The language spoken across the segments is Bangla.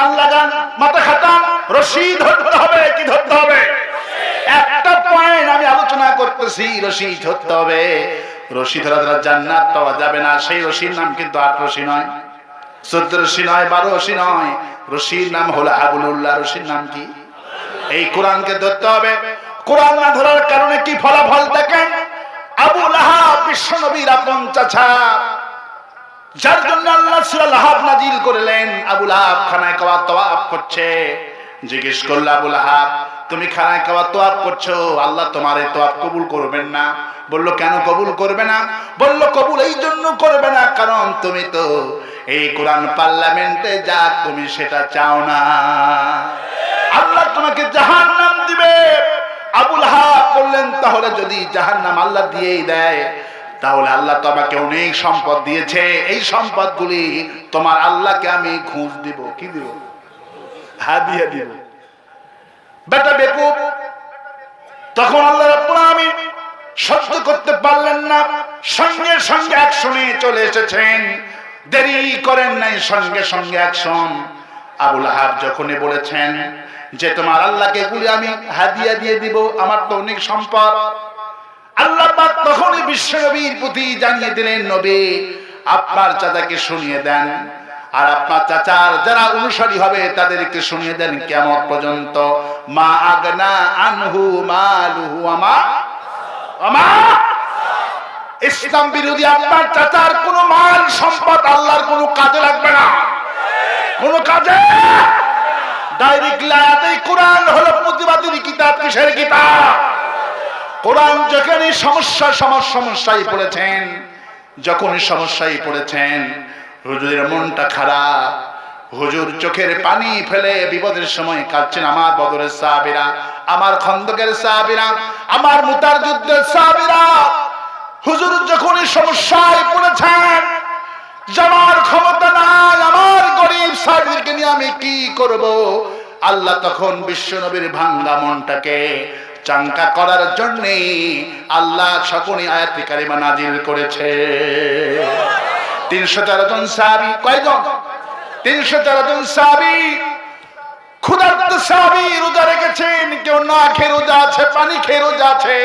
কান লাগান, মাথা খাটান, রশি ধরতে হবে, কি ধরতে হবে? একটা পয়েন্ট আমি আলোচনা করতেছি, রশি ধরতে হবে। রশি ধরা ধরা জান্নাত পাওয়া যাবে না, সেই রশির নাম কিন্তু আট রশি নয়, চোদ্দ রশি নয়, বারো রশি নয়। রশির নাম হলো আবুলুল্লাহ, রশির নাম কি? এই কোরআনকে ধরতে হবে। কোরআন না ধরার কারণে কি ফলাফল দেখেন? আবু লাহাব, বিশ্ব নবীর আপন চাচা। যার জন্য আল্লাহ সূরা লাহাব নাজিল করলেন। আবু লাহাব খানায় কাবা তওয়াফ করছে। জিজ্ঞেস করল, আবু লাহাব, তুমি খানায় কাবা তওয়াফ করছ? আল্লাহ তোমার এই তওয়াফ কবুল করবেন না। বলল, কেন কবুল করবে না? বলল, কবুল এই জন্য করবে না, কারণ তুমি তো এই কোরআন পার্লামেন্টে যা তুমি সেটা চাও না। আল্লাহ তোমাকে জাহান নাম দিবে। আবুল হাব বললেন, তাহলে যদি জাহান্নাম আল্লাহ দিয়েই দেয় তাহলে আল্লাহ তোমাকে অনেক সম্পদ দিয়েছে। এই সম্পদগুলি তোমার আল্লাহকে আমি ঘুষ দিব। কি দিব? হাদিয়া দিব। বেটা বেকুব, তখন আল্লাহ আলামিন সহ্য করতে পারলেন না। সঙ্গে সঙ্গে অ্যাকশনে চলে এসেছেন। দেরি করেন নাই, সঙ্গে সঙ্গে অ্যাকশন আবুল আহাব যখনই বলেছেন যে, তোমার আল্লাহকে এগুলি আমি হাদিয়া দিয়ে দিব, আমার তো অনেক সম্পদ। পাক তখনই বিশ্ব নবীর প্রতি জানিয়ে দিলেন, নবী, আপনার চাচাকে শুনিয়ে দেন। আর আপনার চাচার যারা অনুসারী হবে, তাদেরকে শুনিয়ে দেন কেমন পর্যন্ত। মা আগনা আনহু মালুহু আমা আমা ইসলাম বিরোধী আপনার চাচার কোন মাল সম্পদ আল্লাহর কোনো কাজে লাগবে না। কোন কাজে ডাইরেক্ট লায়াতেই কোরআন হলো প্রতিবাদী কিতাব, কিসের কিতাব? কোরআন যেখানে সমস্যা সমস্যায় পড়েছেন, যখনই সমস্যায় পড়েছেন, হুজুরের মনটা খারাপ, হুজুর চোখের পানি ফেলে বিপদের সময় কাঁদছেন, আমার বদরের সাহাবিরা, আমার খন্দকের সাহাবিরা, আমার মুতার যুদ্ধের সাহাবিরা, হুজুর যখনই সমস্যায় পড়েছেন যাওয়ার ক্ষমতা নাই, আমার গরিব সাহাবিদেরকে নিয়ে আমি কি করব? আল্লাহ তখন বিশ্বনবীর ভাঙ্গা মনটাকে চাঙ্কা করার জন্য আল্লাহ সকনি আয়াতি কারিমা নাজিল করেছে। তিনশো তেরো জন সাহাবি, কয়জন? তিনশো তেরো জন রোজা রেখেছেন, কেউ না আছে, পানি আছে,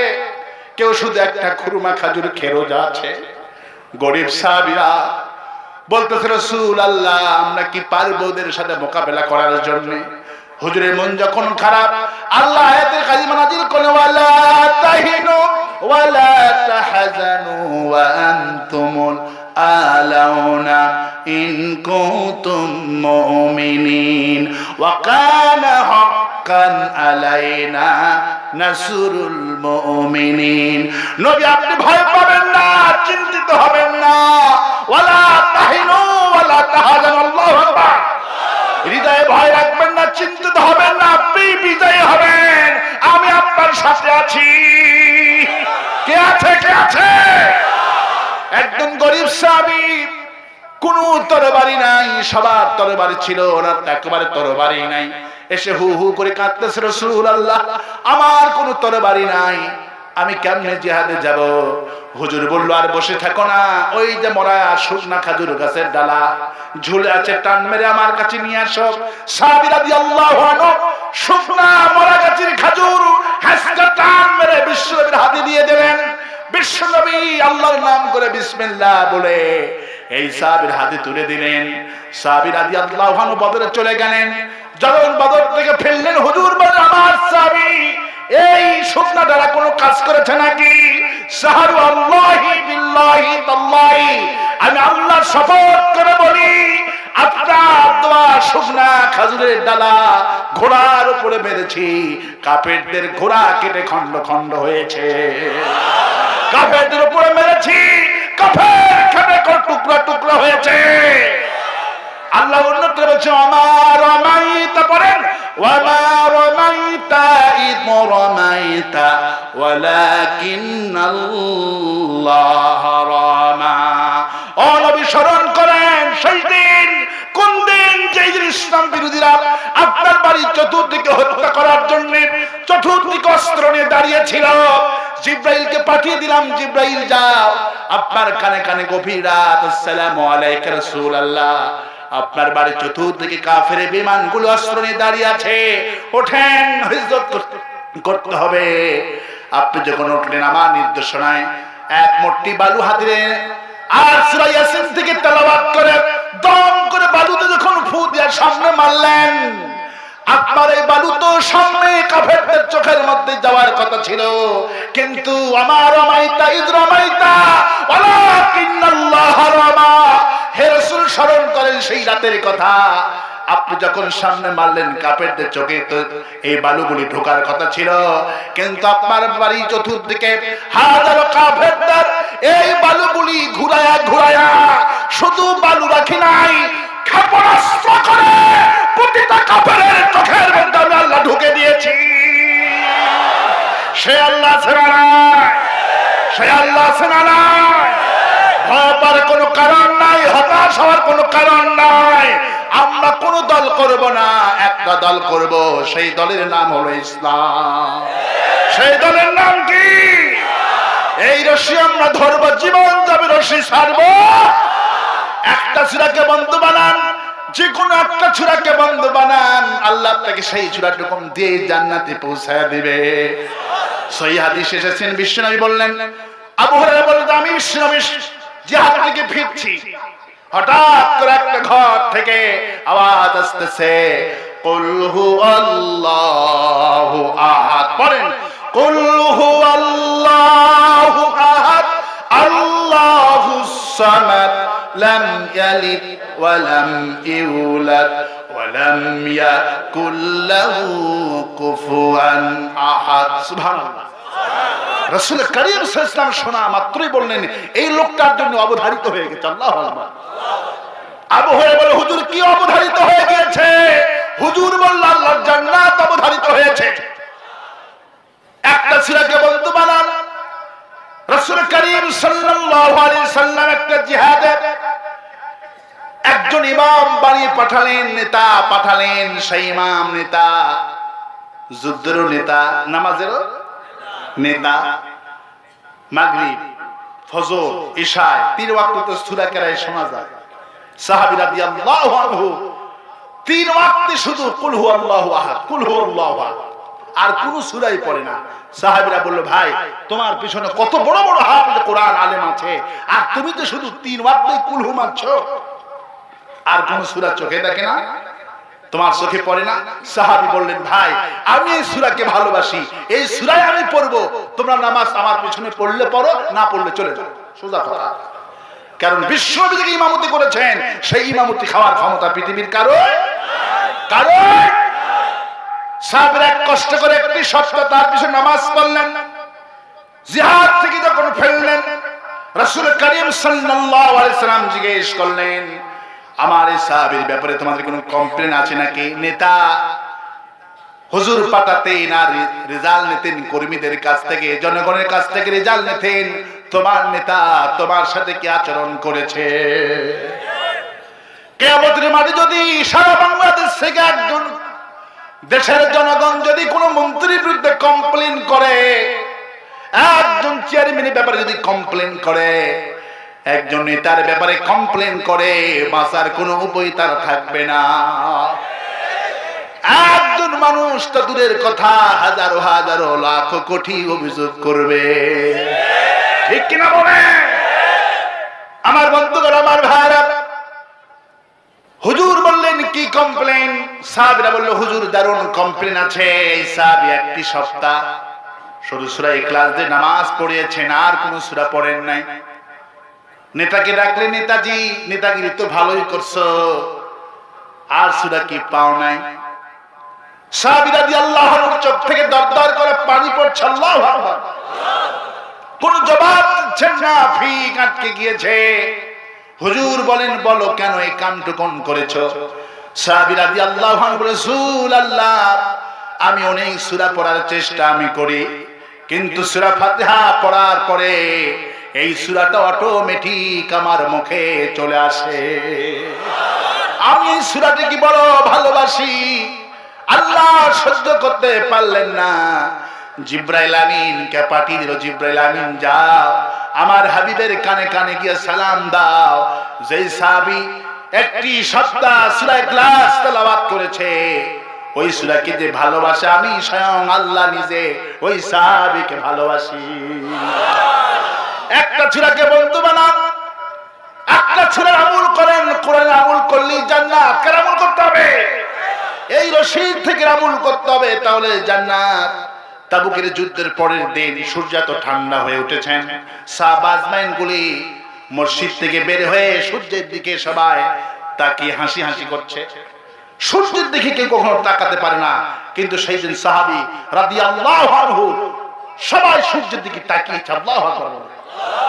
কেউ শুধু একটা আছে। গরিব রসুল আল্লাহ আমরা কি পারব ওদের সাথে মোকাবেলা করার জন্য? হুজুরের মন যখন খারাপ, আল্লাহ আয়াতের কালিমা নাজিল করে ওয়ালা তাহিনু, ওয়ালা তাহজানু, ওয়া আনতুমুল আলাউনা, ইন কুনতুম মুমিনিন, ওয়া কানা হাক্কান আলাইনা, নাসরুল মুমিনিন। নবী, আপনি ভয় পাবেন না, চিন্তিত হবেন না। ওয়ালা তাহিনু, ওয়ালা তাহজানু, আল্লাহু আকবার। হৃদয়ে ভয় রাখবেন না, চিন্তিত হবেন না আপনি বিজয়ী হবেন। আমি আপনার সাথে আছি। কে আছে কে আছে? একদম গরিব সাহাবি। কোন তরবারি নাই, সবার তরবারি ছিল, ওনার একেবারে তরবারি নাই। এসে হু হু করে কাঁদতেছে রসুল আল্লাহ আমার কোনো তরবারি নাই। আমি কেমনে জিহাদে যাব? হুজুর বলল, আর বসে থাকো না। ওই যে মরা শুকনা খাজুর গাছের ডালা, ঝুলে আছে, টান মেরে আমার কাছে নিয়ে আসো। সাহাবীরা রাদিয়াল্লাহু আনহু শুকনা মরা গাছের খাজুর হাসকা টান মেরে বিশ্বনবীর হাতে দিয়ে দিলেন। বিশ্বনবী আল্লাহর নাম করে বিসমিল্লাহ বলে এই সাহাবীর হাতে তুলে দিলেন। সাহাবী রাদিয়াল্লাহু আনহু বদরে চলে গেলেন। যখন বদর থেকে ফেললেন হুজুর বলে আমার সাহাবী এই শুকনা দ্বারা কোনো কাজ করেছে নাকি? আমি আল্লাহ শপথ করে বলি খাজুরের ঘোড়ার কাপেরদের ঘোড়া কেটে খন্ড খন্ড হয়েছে। উপরে মেরেছি টুকরা টুকরা হয়েছে। আল্লাহ উন্নত বলছে আমার রমাইতা পড়েন ওয়ামা রমাইতা ইদ রমাইতা, ওয়ালাকিন্নাল্লাহ রামা। ও স্মরণ করেন, সেই দিন, কোন দিন যেই দিন ইসলাম বিরোধীরা আপনার বাড়ি চতুর্দিকে হত্যা করার জন্য চতুর্দিকে অস্ত্র নিয়ে দাঁড়িয়েছিল জিব্রাইলকে পাঠিয়ে দিলাম, জিব্রাইল যাও, আপনার কানে কানে গভীর রাত, আসসালামু আলাইকা রাসূলুল্লাহ। আপনার বাড়ি চতুর্দিকে কাফের বিমানগুলো অস্ত্র নিয়ে দাঁড়িয়ে আছে। ওঠেন করতে- হবে। আপনি যখন উঠলেন, আমার নির্দেশনায় এক মোট্টি বালু হাতিরে আর থেকে করে, দম করে বালুতে যখন ফু দিয়ে সামনে মারলেন, আপনার এই বালু তো সামনে চোখের মধ্যে যাওয়ার কথা ছিল। কিন্তু আমার রমাইতা, ঈদ রমাইতা হে সেই রাতের কথা। আপনি যখন সামনে মারলেন কাপেরদের চোখে এই বালুগুলি ঢোকার কথা ছিল। কিন্তু আপনার বাড়ি চতুর্দিকে হাজারো কাফেরদের এই বালুগুলি ঘুরায়া ঘুরায়া শুধু বালু রাখি নাই, ক্ষেপণাস্ত্র করে প্রতিটা কাপড়ের চোখের মধ্যে আমি আল্লাহ ঢুকে দিয়েছি। সে আল্লাহ সেনা সে আল্লাহ সেনা ভয় কোনো কারণ নাই, হতাশ হওয়ার কোনো কারণ নাই। আমরা কোনো দল করব না, একটা দল করব, সেই দলের নাম হলো ইসলাম। সেই দলের নাম কি? এই রশি আমরা ধরবো, জীবন যাবে, রশি ছাড়বো। একটা চূড়াকে বন্ধু বানান যে কোনো একটা চূড়াকে বন্ধু বানান, আল্লাহ তাকে সেই চূড়াটুকুন দিয়ে জান্নাতে পৌঁছায় দিবে। সহি হাদিস এসেছেন, বিশ্বনবী বললেন, আবু হুরায়রা বললেন, আমি বিশ্বনবী জিহাদ থেকে ফিরছি, হঠাৎ করে একটা ঘর থেকে আওয়াজ আসতেছে কুল হু আল্লাহু আহাদ। পড়েন কুল হু আল্লাহু আহাদ আল্লাহুস সামাদ, লাম ইয়ালিদ ওয়া লাম ইউলাদ ওয়া লাম ইয়াকুল লাহু কুফুয়ান আহাদ। সুবহানাল্লাহ। রসুল করিম ইসলাম শোনা মাত্রই বললেন, এই লোকটার জন্য অবধারিত হয়ে গেছে, আল্লাহ আবু হয়ে বলে, হুজুর, কি অবধারিত হয়ে গিয়েছে? হুজুর বলল, আল্লাহর জান্নাত অবধারিত হয়েছে। একটা সিরাকে বন্ধু বানান রসুল করিম সাল্লাল্লাহু আলাইহি সাল্লাম একটা জিহাদে একজন ইমাম বানিয়ে পাঠালেন, নেতা পাঠালেন, সেই ইমাম, নেতা, যুদ্ধেরও নেতা, নামাজেরও নেতা, মাগরিব, ফজর ইশায় তিন ওয়াক্ত তো সূরা কেরায় শোনা যায় সাহাবী রাদিয়াল্লাহু আনহু ওয়াক্তে শুধু কুল হু আল্লাহু আহাদ, কুল হু আল্লাহু আহাদ। আর কোন সূরাই পড়ে না। সাহাবীরা বলল, ভাই, তোমার পিছনে কত বড় বড় হাফেজ কোরআন আলেম আছে। আর তুমি তো শুধু তিন কুল হু মারছো আর কোন সূরা চোখে দেখে না? তোমার চোখে পড়ে না? সাহাবি বললেন, ভাই, আমি এই সুরাকে ভালোবাসি। এই সুরায় আমি পড়ব। তোমরা নামাজ আমার পিছনে পড়লে পড়ো, না পড়লে চলে যাও। সোজা কথা। কারণ বিশ্বনবী থেকে ইমামতি করেছেন। সেই ইমামতি খাওয়ার ক্ষমতা পৃথিবীর কারও কারও সাহাবির এক কষ্ট করে একটি সপ্তাহ তার পিছনে নামাজ পড়লেন। জিহাদ থেকে যখন ফেললেন রাসূল করিম সাল্লাল্লাহু আলাইহি সাল্লাম জিজ্ঞেস করলেন আমার এই সাহাবীর ব্যাপারে তোমাদের কোনো কমপ্লেন আছে নাকি? নেতা, হুজুর পাঠাতেন আর রেজাল্ট নিতেন, কর্মীদের কাছ থেকে, জনগণের কাছ থেকে রেজাল্ট নিতেন। তোমার নেতা তোমার সাথে কি আচরণ করেছে? কেয়ামতের মাঠে যদি সারা বাংলাদেশ থেকে একজন দেশের জনগণ যদি কোনো মন্ত্রীর বিরুদ্ধে কমপ্লেন করে, একজন চেয়ারম্যানের ব্যাপারে যদি কমপ্লেন করে একজন নেতার ব্যাপারে কমপ্লেন করে, বাঁচার কোনো উপায় তার থাকবে না। একজন মানুষ তো দূরের কথা, হাজারো হাজারো, লাখ কোটি অভিযোগ করবে। ঠিক কিনা বলে? আমার বন্ধুগণ, আমার ভাইরা হুজুর বললেন কি কমপ্লেন সাহাবিরা বলল, হুজুর, দারুণ কমপ্লেন আছে। এই সাহাবি একটি সপ্তাহ শুধু সুরা ইখলাস দিয়ে নামাজ পড়িয়েছেন, আর কোন সুরা পড়েন নাই। নেতাকে ডাকলে, নেতাজি, নেতাগিরি তো ভালোই করছ। আর সুরা কি পাও নাই? চোখ থেকে দরদর করে পানি পড়ছে কোন জবাব দিচ্ছেন না, ফিক আটকে গিয়েছে। হুজুর বলেন, বলো কেন এই কামটুকুন করেছ? সাহাবিরা দিয়ে আল্লাহ বলে সুল আল্লাহ, আমি অনেক সুরা পড়ার চেষ্টা আমি করি, কিন্তু সুরা ফাতিহা পড়ার পরে এই সুরাটা অটোমেটিক আমার মুখে চলে আসে। আমি সুরাটা কি বড় ভালোবাসি? আল্লাহ সহ্য করতে পারলেন না। জিব্রাইল আমিন, কে পাঠিয়ে দিল, জিব্রাইল আমিন, যাও। আমার হাবিবের কানে কানে গিয়ে সালাম দাও। যেই সাহাবি একটি সপ্তাহ সূরা ইখলাস তেলাওয়াত করেছে। ওই সূরাকে যে ভালোবাসে, আমি স্বয়ং আল্লাহ নিজে ওই সাহাবীকে ভালোবাসি। একটা সূরাকে বন্ধু বানান। একটা সূরার আমল করেন কোরআন আমল করলেই জান্নাত। কেন আমল করতে হবে? এই রশিদ থেকে আমল করতে হবে, তাহলে জান্নাত। তাবুকের যুদ্ধের পরের দিন সূর্য তো ঠান্ডা হয়ে উঠেছেন। সাবাজমাইন গুলি মসজিদ থেকে বের হয়ে সূর্যের দিকে সবাই তাকিয়ে হাসি হাসি করছে। সূর্যের দিকে কেউ কখনো তাকাতে পারে না, কিন্তু সেই দিন সাহাবি রাদি আল্লাহ সবাই সূর্যের দিকে তাকিয়েছে, আল্লাহ। Oh!